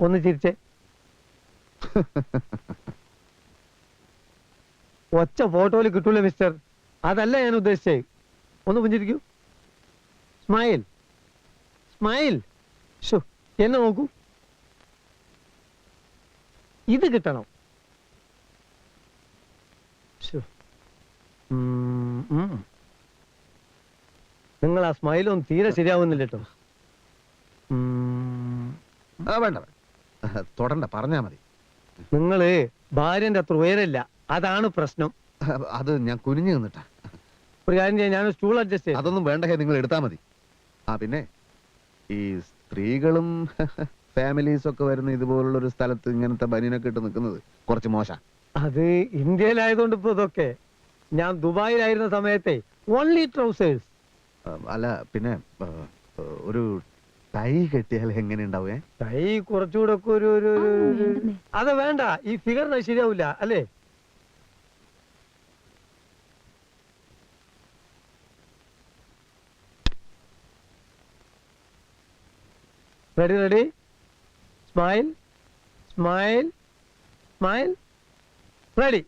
ഒന്ന് ചിരിച്ചേ. ഒച്ച ഫോട്ടോയിൽ കിട്ടൂല മിസ്റ്റർ. അതല്ല ഞാൻ ഉദ്ദേശിച്ചേ. ഒന്ന് പുഞ്ചിരിക്കൂ. സ്മൈൽ. സ്മൈൽ. ഷോ എന്നെ നോക്കൂ. ഇത് കിട്ടണം. നിങ്ങൾ ആ സ്മൈലൊന്നും തീരെ ശരിയാവുന്നില്ല കേട്ടോ. വേണ്ട. തൊടണ്ട പറഞ്ഞാ മതി. നിങ്ങൾ ഭാര്യന്റെ അത്ര ഉയരല്ല അതാണ് പ്രശ്നം. അത് ഞാൻ കുനിഞ്ഞു നിന്നിട്ടാ. ഒരു കാര്യം ചെയ്യാം ഞാൻ സ്റ്റൂൾ അഡ്ജസ്റ്റ് ചെയ്യാം. അതൊന്നും വേണ്ട നിങ്ങൾ എടുത്താ മതി. ആ പിന്നെ ഈ സ്ത്രീകളും ഫാമിലീസ് ഒക്കെ വരുന്ന ഇതുപോലുള്ള ഒരു സ്ഥലത്ത് ഇങ്ങനത്തെ ബനിയനൊക്കെ ഇട്ട് നിൽക്കുന്നത് കുറച്ച് മോശ. അത് ഇന്ത്യയിലായതുകൊണ്ട് ഇപ്പൊ ഇതൊക്കെ. ഞാൻ ദുബായിലായിരുന്ന സമയത്തെ ഓൺലി ട്രൗസേഴ്സ് അല്ല പിന്നെ ഒരു ടൈ കെട്ടിയാൽ എങ്ങനെ ഉണ്ടാവേ തൈ കുറച്ചുകൂടെ ഒക്കെ ഒരു ഒരു. അത് വേണ്ട. ഈ ഫിഗറിന് ശരിയാവില്ല അല്ലേ? Ready ready smile smile smile ready